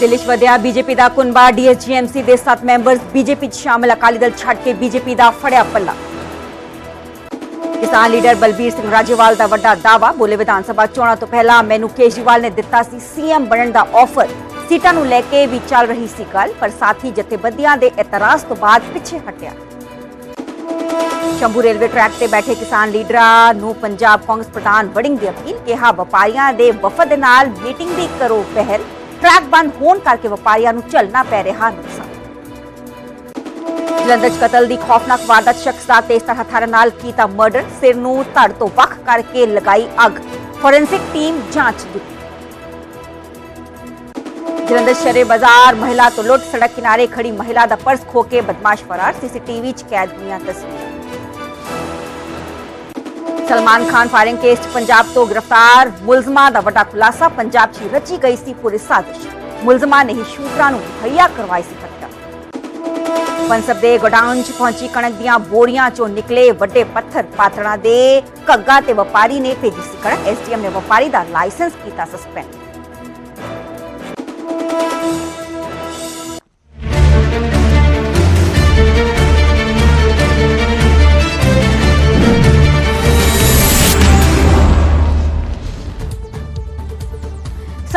ਦਿੱਲੀ 'ਚ ਵਧਿਆ ਬੀਜੇਪੀ ਦਾ ਕੁਨਬਾ ਡੀਐਸਜੀਐਮਸੀ ਦੇ 7 ਮੈਂਬਰਸ, ਬੀਜੇਪੀ 'ਚ ਸ਼ਾਮਲ ਅਕਾਲੀ ਦਲ ਛੱਡ ਕੇ ਬੀਜੇਪੀ ਦਾ ਫੜਿਆ ਪੱਲਾ। ਕਿਸਾਨ ਲੀਡਰ ਬਲਬੀਰ ਸਿੰਘ ਰਾਜੇਵਾਲ ਦਾ ਵੱਡਾ ਦਾਅਵਾ, ਬੋਲੇ ਵਿਧਾਨ ਸਭਾ ਚੋਣਾਂ ਤੋਂ ਪਹਿਲਾਂ ਮੈਨੂੰ ਕੇਜਰੀਵਾਲ ਨੇ ਦਿੱਤਾ ਸੀ ਸੀਐਮ ਬਣਨ ਦਾ ਆਫਰ ਸੀਟਾਂ ਨੂੰ ਲੈ ਕੇ ਵੀ ਚੱਲ ਰਹੀ ਸੀ ਗੱਲ, ਪਰ ਸਾਥੀ ਜਥੇਬੰਦੀਆਂ ਦੇ ਇਤਰਾਜ਼ ਤੋਂ ਬਾਅਦ ਪਿੱਛੇ ਹਟਿਆ। ਸ਼ੰਭੂ ਰੇਲਵੇ ਟਰੈਕ ਤੇ ਬੈਠੇ ਕਿਸਾਨ ਲੀਡਰਾਂ ਨੂੰ ਪੰਜਾਬ ਕਾਂਗਰਸ ਪ੍ਰਧਾਨ ਵੜਿੰਗ ਦੀ ਅਪੀਲ, ਕਿਹਾ, ਵਪਾਰੀਆਂ ਦੇ ਵਫਦ ਨਾਲ ਮੀਟਿੰਗ ਦੀ ਕਰੋ ਪਹਿਲ। ਟਰੈਕ ਬੰਦ ਹੋਣ ਕਰਕੇ ਵਪਾਰੀਆਂ ਨੂੰ ਝੱਲਣਾ ਪੈ ਰਿਹਾ ਨੁਕਸਾਨ। ਜਲੰਧਰ 'ਚ ਕਤਲ ਦੀ ਖੌਫਨਾਕ ਵਾਰਦਾਤ ਸ਼ਖਸ ਦਾ ਤੇਜ਼ਧਾਰ ਹਥਿਆਰਾਂ ਨਾਲ ਕੀਤਾ ਮਰਡਰ। ਸਿਰ ਨੂੰ ਧੜ ਤੋਂ ਵੱਖ ਕਰਕੇ ਲਗਾਈ ਅੱਗ। ਫੋਰੈਂਸਿਕ ਟੀਮ ਜਾਂਚ ਕੀਤੀ ਜਲੰਧਰ ਸ਼ਰੇ ਬਾਜ਼ਾਰ ਮਹਿਲਾ ਤੋਂ ਲੁੱਟ। ਸੜਕ ਕਿਨਾਰੇ ਖੜੀ ਮਹਿਲਾ ਦਾ ਪਰਸ ਖੋ ਕੇ ਬਦਮਾਸ਼ ਫਰਾਰ। ਸੀਸੀਟੀਵੀ 'ਚ ਕੈਦ ਹੋਈਆਂ ਤਸਵੀਰਾਂ। ਸਲਮਾਨ ਖਾਨ ਫਾਇਰਿੰਗ ਕੇਸ 'ਚ ਪੰਜਾਬ ਤੋਂ ਗ੍ਰਿਫਤਾਰ ਮੁਲਜ਼ਮਾਂ ਦਾ ਵੱਡਾ ਖੁਲਾਸਾ, ਪੰਜਾਬ 'ਚ ਰਚੀ ਗਈ ਸੀ ਪੂਰੀ ਸਾਜ਼ਿਸ਼। ਮੁਲਜ਼ਮਾਂ ਨੇ ਹੀ ਸ਼ੂਟਰਾਂ ਨੂੰ ਮੁਹੱਈਆ ਕਰਵਾਈ ਸੀ ਹੱਤਿਆ ਪੰਸਬ ਦੇ ਗੋਡਾਊਨ 'ਚ ਪਹੁੰਚੀ ਕਣਕ ਦੀਆਂ ਬੋਰੀਆਂ 'ਚੋਂ ਨਿਕਲੇ ਵੱਡੇ ਪੱਥਰ ਪਾਤੜਾਂ ਦੇ ਘੱਗਾ ਤੇ ਵਪਾਰੀ ਨੇ ਭੇਜੀ ਸੀ ਕਣਕ। ਐਸਡੀਐਮ ਨੇ ਵਪਾਰੀ ਦਾ ਲਾਇਸੈਂਸ ਕੀਤਾ ਸਸਪੈਂਡ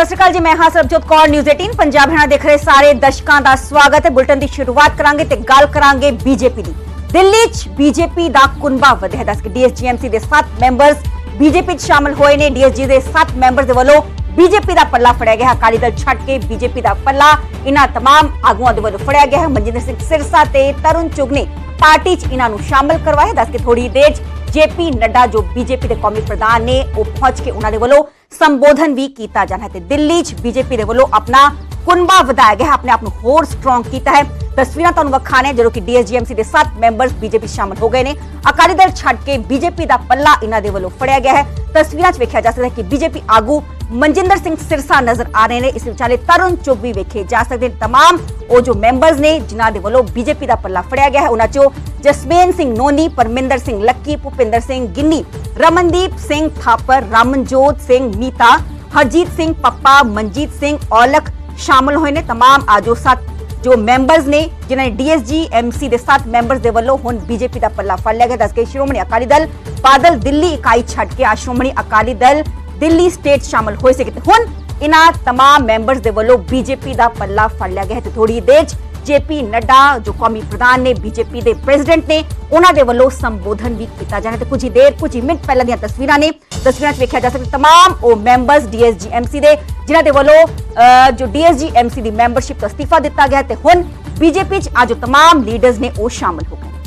ਸਤਿ ਸ਼੍ਰੀ ਅਕਾਲ ਜੀ ਮੈਂ ਹਾਂ ਸਰਬਜੋਤ ਕੌਰ ਨਿਊਜ਼ 18 ਪੰਜਾਬ ਹਣਾ ਦੇਖ ਰਹੇ ਸਾਰੇ ਦਰਸ਼ਕਾਂ ਦਾ ਸਵਾਗਤ ਹੈ ਬੁਲਟਨ ਦੀ ਸ਼ੁਰੂਆਤ ਕਰਾਂਗੇ ਤੇ ਗੱਲ ਕਰਾਂਗੇ ਬੀਜੇਪੀ ਦੀ ਦਿੱਲੀ 'ਚ ਬੀਜੇਪੀ ਦਾ ਕੁਨਬਾ ਵਧਿਆ ਦੱਸ ਕਿ ਡੀਐਸਜੀਐਮਸੀ ਦੇ 7 ਮੈਂਬਰਸ ਬੀਜੇਪੀ 'ਚ ਸ਼ਾਮਲ ਹੋਏ ਨੇ ਡੀਐਸਜੀ ਦੇ 7 ਮੈਂਬਰਸ ਦੇ ਵੱਲੋਂ ਬੀਜੇਪੀ ਦਾ ਪੱਲਾ ਫੜਿਆ ਗਿਆ ਹੈ। ਅਕਾਲੀ ਦਲ ਛੱਡ ਕੇ ਬੀਜੇਪੀ ਦਾ ਪੱਲਾ ਇਹਨਾਂ तमाम ਆਗੂਆਂ ਦੇ ਵੱਲੋਂ ਫੜਿਆ ਗਿਆ ਹੈ ਮਨਜਿੰਦਰ ਸਿੰਘ ਸਿਰਸਾ ਤੇ ਤਰੁਣ ਚੁਗ ਨੇ ਪਾਰਟੀ 'ਚ ਇਹਨਾਂ ਨੂੰ ਸ਼ਾਮਲ ਕਰਵਾਇਆ ਦੱਸ ਕਿ ਥੋੜੀ ਦੇਰ 'ਚ ਜੇਪੀ ਨੱਡਾ ਜੋ ਬੀਜੇਪੀ ਦੇ ਕੌਮੀ ਪ੍ਰਧਾਨ ਨੇ ਉਹ ਪਹੁੰਚ ਕੇ ਉਹਨਾਂ ਦੇ ਵੱਲੋਂ ਸੰਬੋਧਨ ਵੀ ਕੀਤਾ ਜਾਣਾ ਹੈ ਤੇ ਦਿੱਲੀ 'ਚ ਬੀਜੇਪੀ ਦੇ ਵੱਲੋਂ ਆਪਣਾ ਕੁਨਬਾ ਵਧਾਇਆ ਗਿਆ ਹੈ ਆਪਣੇ ਆਪ ਨੂੰ ਹੋਰ ਸਟਰੋਂਗ ਕੀਤਾ ਹੈ ਤਸਵੀਰਾਂ ਤੁਹਾਨੂੰ ਵਿਖਾਣੇ ਜਦੋਂ ਕਿ ਡੀਐਸਜੀਐਮਸੀ ਦੇ 7 ਮੈਂਬਰਸ ਬੀਜੇਪੀ ਸ਼ਾਮਲ ਹੋ ਗਏ ਨੇ ਅਕਾਲੀ ਦਲ ਛੱਡ ਕੇ ਬੀਜੇਪੀ ਦਾ ਪੱਲਾ ਇਹਨਾਂ ਦੇ ਵੱਲੋਂ ਫੜਿਆ ਗਿਆ ਹੈ ਤਸਵੀਰਾਂ 'ਚ ਵੇਖਿਆ ਜਾ ਸਕਦਾ ਹੈ ਕਿ ਬੀਜੇਪੀ ਆਗੂ ਮਨਜਿੰਦਰ ਸਿੰਘ ਸਿਰਸਾ ਨਜ਼ਰ ਆ ਰਹੇ ਨੇ ਇਸ ਵਿਚਾਲੇ ਤਰੁਣ ਚੁੱਗ ਵੀ ਵੇਖੇ ਜਾ ਸਕਦੇ ਨੇ तमाम ਉਹ ਜੋ ਮੈਂਬਰਸ ਨੇ ਜਿਨ੍ਹਾਂ ਦੇ ਵੱਲੋਂ ਬੀਜੇਪੀ ਦਾ ਪੱਲਾ ਫੜਿਆ ਗਿਆ ਹੈ ਉਹਨਾਂ 'ਚੋਂ ਜਸਮੇਨ ਸਿੰਘ ਨੋਨੀ ਪਰਮਿੰਦਰ ਸਿੰਘ ਲੱਕੀ ਭੁਪਿੰਦਰ ਸਿੰਘ ਗਿੰਨੀ ਰਮਨਦੀਪ ਸਿੰਘ ਥਾਪਰ ਰਾਮਨਜੋਤ ਸਿੰਘ ਨੀਤਾ ਹਰਜੀਤ ਸਿੰਘ ਪੱਪਾ ਮਨਜੀਤ ਸਿੰਘ ਔਲਖ ਸ਼ਾਮਲ ਹੋਏ ਨੇ तमाम ਆਜੋ ਸੱਤ ਜੋ ਮੈਂਬਰਸ ਨੇ ਜਿਨ੍ਹਾਂ ਨੇ ਡੀਐਸਜੀ ਐਮਸੀ ਦੇ 7 ਮੈਂਬਰਸ ਦੇ ਵੱਲੋਂ ਹੁਣ ਬੀਜੇਪੀ ਦਾ ਪੱਲਾ ਫੜ ਲਿਆ ਗਿਆ ਦੱਸ ਕੇ ਸ਼੍ਰੋਮਣੀ ਅਕਾਲੀ ਦਲ ਬਾਦਲ ਦਿੱਲੀ ਇਕਾਈ ਛੱਡ ਕੇ ਆ ਸ਼੍ਰੋਮਣੀ ਅਕਾਲੀ ਦਲ ਦਿੱਲੀ ਸਟੇਟ ਸ਼ਾਮਲ ਹੋਏ ਸੀ ਤੇ ਹੁਣ ਇਹਨਾਂ तमाम ਮੈਂਬਰਸ ਦੇ ਵੱਲੋਂ ਬੀਜੇਪੀ ਦਾ ਪੱਲਾ ਫੜ ਲਿਆ ਗਿਆ ਹੈ ਤੇ ਥੋੜੀ ਦੇਰ 'ਚ ਜੇਪੀ ਨੱਡਾ ਜੋ ਕੌਮੀ ਪ੍ਰਧਾਨ ਨੇ ਬੀਜੇਪੀ ਦੇ ਪ੍ਰੈਜ਼ੀਡੈਂਟ ਨੇ ਉਹਨਾਂ ਦੇ ਵੱਲੋਂ ਸੰਬੋਧਨ ਵੀ ਕੀਤਾ ਜਾਣਾ ਤੇ ਕੁਝ ਹੀ ਦੇਰ ਕੁਝ ਹੀ ਮਿੰਟ ਪਹਿਲਾਂ ਦੀਆਂ ਤਸਵੀਰਾਂ ਨੇ ਤਸਵੀਰਾਂ 'ਚ ਵੇਖਿਆ ਜਾ ਸਕਦਾ तमाम ਉਹ ਮੈਂਬਰਸ ਡੀਐਸਜੀਐਮਸੀ ਦੇ ਜਿਨ੍ਹਾਂ ਦੇ ਵੱਲੋਂ ਅਹ, ਜੋ ਡੀਐਸਜੀਐਮਸੀ ਦੀ ਮੈਂਬਰਸ਼ਿਪ ਤੋਂ ਅਸਤੀਫਾ ਦਿੱਤਾ ਗਿਆ ਹੈ ਤੇ ਹੁਣ ਬੀਜੇਪੀ 'ਚ ਅੱਜ ਜੋ तमाम ਲੀਡਰਸ ਨੇ ਉਹ ਸ਼ਾਮਲ ਹੋ ਗਏ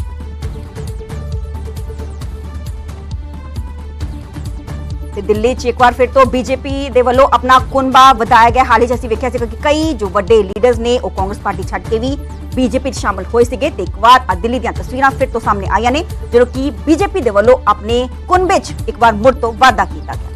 ਤੇ ਦਿੱਲੀ 'ਚ ਇੱਕ ਵਾਰ ਫਿਰ ਤੋਂ ਬੀਜੇਪੀ ਦੇ ਵੱਲੋਂ ਆਪਣਾ ਕੁਨਬਾ ਵਧਾਇਆ ਗਿਆ। ਹਾਲੇ 'ਚ ਅਸੀਂ ਵੇਖਿਆ ਸੀਗਾ ਕਿ ਕਈ ਜੋ ਵੱਡੇ ਲੀਡਰਸ ਨੇ, ਉਹ ਕਾਂਗਰਸ ਪਾਰਟੀ ਛੱਡ ਕੇ ਵੀ ਬੀਜੇਪੀ 'ਚ ਸ਼ਾਮਲ ਹੋਏ ਸੀਗੇ ਤੇ ਇੱਕ ਵਾਰ ਅੱਜ ਦਿੱਲੀ ਦੀਆਂ ਤਸਵੀਰਾਂ ਫਿਰ ਤੋਂ ਸਾਹਮਣੇ ਆਈਆਂ ਨੇ, ਜਦੋਂ ਕਿ ਬੀਜੇਪੀ ਦੇ ਵੱਲੋਂ ਆਪਣੇ ਕੁਨਬੇ 'ਚ ਇੱਕ ਵਾਰ ਮੁੜ ਤੋਂ ਵਾਅਦਾ ਕੀਤਾ ਗਿਆ।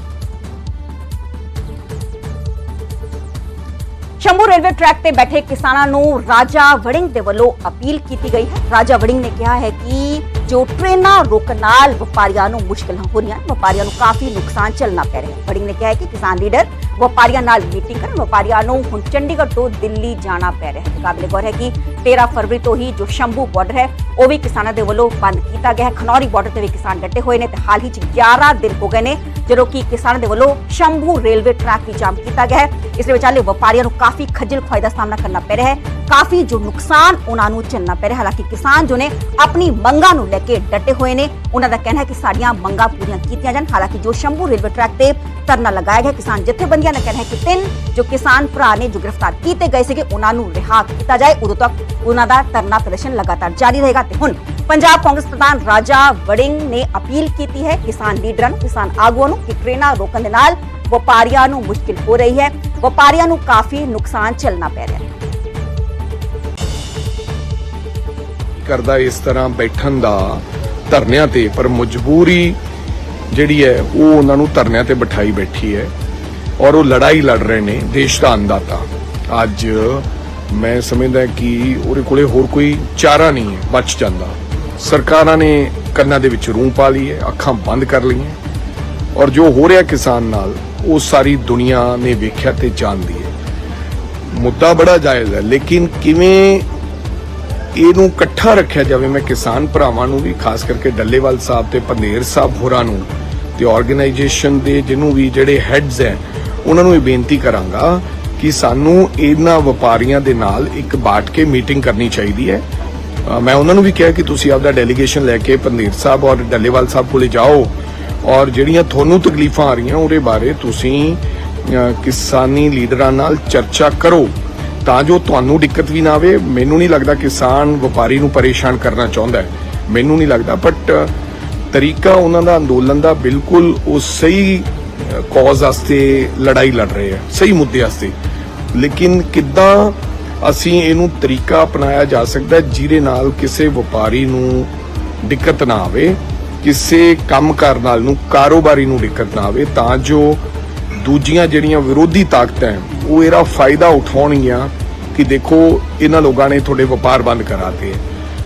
ਸ਼ੰਭੂ ਰੇਲਵੇ ਟਰੈਕ ਤੇ ਬੈਠੇ ਕਿਸਾਨਾਂ ਨੂੰ ਰਾਜਾ ਵੜਿੰਗ ਦੇ ਵੱਲੋਂ ਅਪੀਲ ਕੀਤੀ ਗਈ ਹੈ। ਰਾਜਾ ਵੜਿੰਗ ਨੇ ਕਿਹਾ ਹੈ ਕਿ ਜੋ ਟ੍ਰੇਨਾਂ ਰੋਕਣ ਨਾਲ ਵਪਾਰੀਆਂ ਨੂੰ ਮੁਸ਼ਕਲਾਂ ਹੋ ਰਹੀਆਂ ਹਨ, ਵਪਾਰੀਆਂ ਨੂੰ ਕਾਫੀ ਨੁਕਸਾਨ ਝੱਲਣਾ ਪੈ ਰਿਹਾ ਹੈ। ਵੜਿੰਗ ਨੇ ਕਿਹਾ ਹੈ ਕਿ ਕਿਸਾਨ ਲੀਡਰ ਵਪਾਰੀਆਂ ਨਾਲ ਮੀਟਿੰਗ ਕਰਨ ਵਪਾਰੀਆਂ ਨੂੰ ਹੁਣ ਚੰਡੀਗੜ੍ਹ ਤੋਂ ਦਿੱਲੀ ਜਾਣਾ ਪੈ ਰਿਹਾ ਹੈ। ਤੇ ਗੌਰ ਹੈ ਕਿ 13 ਫਰਵਰੀ ਤੋਂ ਹੀ ਜੋ ਸ਼ੰਭੂ ਬਾਰਡਰ ਹੈ, ਉਹ ਵੀ ਕਿਸਾਨਾਂ ਦੇ ਵੱਲੋਂ ਬੰਦ ਕੀਤਾ ਗਿਆ ਹੈ। ਖਨੌਰੀ ਬਾਰਡਰ ਤੇ ਵੀ ਕਿਸਾਨ ਡਟੇ ਹੋਏ ਨੇ ਤੇ ਹਾਲ ਹੀ ਚ 11 ਦਿਨ ਹੋ ਗਏ ਨੇ, ਜਦੋਂ ਕਿ ਕਿਸਾਨਾਂ ਦੇ ਵੱਲੋਂ ਸ਼ੰਭੂ ਰੇਲਵੇ ਟਰੈਕ ਵੀ ਜਾਮ ਕੀਤਾ ਗਿਆ ਹੈ। ਇਸ ਦੇ ਵਿਚਾਲੇ ਵਪਾਰੀਆਂ ਨੂੰ ਕਾਫੀ ਖੱਜਲ ਖੁਆਈ ਦਾ ਸਾਹਮਣਾ ਕਰਨਾ ਪੈ ਰਿਹਾ ਹੈ। ਕਾਫੀ ਜੋ ਨੁਕਸਾਨ ਉਹਨਾਂ ਨੂੰ ਝੱਲਣਾ ਪੈ ਰਿਹਾ ਹਾਲਾਂਕਿ ਕਿਸਾਨ ਜੋ ਨੇ ਆਪਣੀ ਮੰਗਾਂ ਨੂੰ ਲੈ ਕੇ ਡਟੇ ਹੋਏ ਨੇ। ਉਹਨਾਂ ਦਾ ਕਹਿਣਾ ਹੈ ਕਿ ਸਾਡੀਆਂ ਮੰਗਾਂ ਪੂਰੀਆਂ ਕੀਤੀਆਂ ਜਾਣ। ਹਾਲਾਂਕਿ ਜੋ ਸ਼ੰਭੂ ਰੇਲਵੇ ਟਰੈਕ ਤੇ ਧਰਨਾ ਲਗਾਇਆ ਗਿਆ, ਕਿਸਾਨ ਜਥੇਬੰਦੀਆਂ ਦਾ ਕਹਿਣਾ ਹੈ ਕਿ ਤਿੰਨ ਜੋ ਕਿਸਾਨ ਭਰਾ ਨੇ ਜੋ ਗ੍ਰਿਫਤਾਰ ਕੀਤੇ ਗਏ ਸੀਗੇ, ਉਹਨਾਂ ਨੂੰ ਰਿਹਾ ਕੀਤਾ ਜਾਏ। ਉਦੋਂ ਤੱਕ ਉਹਨਾਂ ਦਾ ਧਰਨਾ ਪ੍ਰਦਰਸ਼ਨ ਲਗਾਤਾਰ ਜਾਰੀ ਰਹੇਗਾ ਤੇ ਹੁਣ ਪੰਜਾਬ ਕਾਂਗਰਸ ਪ੍ਰਧਾਨ ਰਾਜਾ ਵੜਿੰਗ ਨੇ ਅਪੀਲ ਕੀਤੀ ਹੈ ਕਿਸਾਨ ਲੀਡਰਾਂ ਨੂੰ, ਕਿਸਾਨ ਆਗੂਆਂ ਨੂੰ ਕਿ ਟ੍ਰੇਨਾਂ ਰੋਕਣ ਦੇ ਨਾਲ ਵਪਾਰੀਆਂ ਨੂੰ ਮੁਸ਼ਕਿਲ ਹੋ ਰਹੀ ਹੈ, ਵਪਾਰੀਆਂ ਨੂੰ ਕਾਫੀ ਨੁਕਸਾਨ ਝੱਲਣਾ ਪੈ ਰਿਹਾ ਹੈ। ਕਰਦਾ ਇਸ ਤਰ੍ਹਾਂ ਬੈਠਣ ਦਾ ਧਰਨਿਆਂ ਤੇ, ਪਰ ਮਜਬੂਰੀ ਜਿਹੜੀ ਹੈ, ਉਹ ਉਹਨਾਂ ਨੂੰ ਧਰਨਿਆਂ ਤੇ ਬਿਠਾਈ ਬੈਠੀ ਹੈ ਔਰ ਉਹ ਲੜਾਈ ਲੜ ਰਹੇ ਨੇ ਦੇਸ਼ ਦਾ ਅੰਦਾਤਾ ਅੱਜ ਮੈਂ ਸਮਝਦਾ ਕਿ ਉਹਦੇ ਕੋਲੇ ਹੋਰ ਕੋਈ ਚਾਰਾ ਨਹੀਂ ਹੈ, ਬਚ ਜਾਂਦਾ। ਸਰਕਾਰਾਂ ਨੇ ਕੰਨਾਂ ਦੇ ਵਿੱਚ ਰੂੰ ਪਾ ਲਈ ਹੈ, ਅੱਖਾਂ ਬੰਦ ਕਰ ਲਈਆਂ। ਔਰ ਜੋ ਹੋ ਰਿਹਾ ਕਿਸਾਨ ਨਾਲ, ਉਹ ਸਾਰੀ ਦੁਨੀਆ ਨੇ ਵੇਖਿਆ ਤੇ ਜਾਣਦੀ ਹੈ। ਮੁੱਦਾ ਬੜਾ ਜਾਇਜ਼ ਹੈ, ਲੇਕਿਨ ਕਿਵੇਂ ਇਹਨੂੰ ਇਕੱਠਾ ਰੱਖਿਆ ਜਾਵੇ, ਮੈਂ ਕਿਸਾਨ ਭਰਾਵਾਂ ਨੂੰ ਵੀ, ਖਾਸ ਕਰਕੇ ਡੱਲੇਵਾਲ ਸਾਹਿਬ ਤੇ ਪੰਨੇਰ ਸਾਹਿਬ ਹੋਰਾਂ ਨੂੰ ਤੇ ਆਰਗੇਨਾਈਜੇਸ਼ਨ ਦੇ ਜਿਹਨੂੰ ਵੀ ਜਿਹੜੇ ਹੈਡਸ ਹੈ, ਉਹਨਾਂ ਨੂੰ ਇਹ ਬੇਨਤੀ ਕਰਾਂਗਾ ਕਿ ਸਾਨੂੰ ਇਹਨਾਂ ਵਪਾਰੀਆਂ ਦੇ ਨਾਲ ਇੱਕ ਬਾਟ ਕੇ ਮੀਟਿੰਗ ਕਰਨੀ ਚਾਹੀਦੀ ਹੈ। ਮੈਂ ਉਹਨਾਂ ਨੂੰ ਵੀ ਕਿਹਾ ਕਿ ਤੁਸੀਂ ਆਪਦਾ ਡੈਲੀਗੇਸ਼ਨ ਲੈ ਕੇ ਪੰਨੇਰ ਸਾਹਿਬ ਔਰ ਡੱਲੇਵਾਲ ਸਾਹਿਬ ਕੋਲੇ ਜਾਓ ਔਰ ਜਿਹੜੀਆਂ ਤੁਹਾਨੂੰ ਤਕਲੀਫਾਂ ਆ ਰਹੀਆਂ ਉਹਦੇ ਬਾਰੇ ਤੁਸੀਂ ਕਿਸਾਨੀ ਲੀਡਰਾਂ ਨਾਲ ਚਰਚਾ ਕਰੋ ਤਾਂ ਜੋ ਤੁਹਾਨੂੰ ਦਿੱਕਤ ਵੀ ਨਾ ਆਵੇ। ਮੈਨੂੰ ਨਹੀਂ ਲੱਗਦਾ ਕਿਸਾਨ ਵਪਾਰੀ ਨੂੰ ਪਰੇਸ਼ਾਨ ਕਰਨਾ ਚਾਹੁੰਦਾ ਹੈ। ਮੈਨੂੰ ਨਹੀਂ ਲੱਗਦਾ ਬਟ ਤਰੀਕਾ ਉਹਨਾਂ ਦਾ ਅੰਦੋਲਨ ਦਾ ਬਿਲਕੁਲ ਉਹ ਸਹੀ ਕਾਜ਼ ਵਾਸਤੇ ਲੜਾਈ ਲੜ ਰਹੇ ਆ ਸਹੀ ਮੁੱਦੇ ਵਾਸਤੇ। ਲੇਕਿਨ ਕਿੱਦਾਂ ਅਸੀਂ ਇਹਨੂੰ ਤਰੀਕਾ ਅਪਣਾਇਆ ਜਾ ਸਕਦਾ ਜਿਹਦੇ ਨਾਲ ਕਿਸੇ ਵਪਾਰੀ ਨੂੰ ਦਿੱਕਤ ਨਾ ਆਵੇ, ਕਿਸੇ ਕੰਮ ਕਰਨ ਨਾਲ ਨੂੰ, ਕਾਰੋਬਾਰੀ ਨੂੰ ਦਿੱਕਤ ਨਾ ਆਵੇ, ਤਾਂ ਜੋ ਦੂਜੀਆਂ ਜਿਹੜੀਆਂ ਵਿਰੋਧੀ ਤਾਕਤਾਂ ਉਹ ਇਹਦਾ ਫਾਇਦਾ ਉਠਾਉਣਗੀਆਂ ਕਿ ਦੇਖੋ ਇਹਨਾਂ ਲੋਕਾਂ ਨੇ ਤੁਹਾਡੇ ਵਪਾਰ ਬੰਦ ਕਰਾਤੇ ਹੈ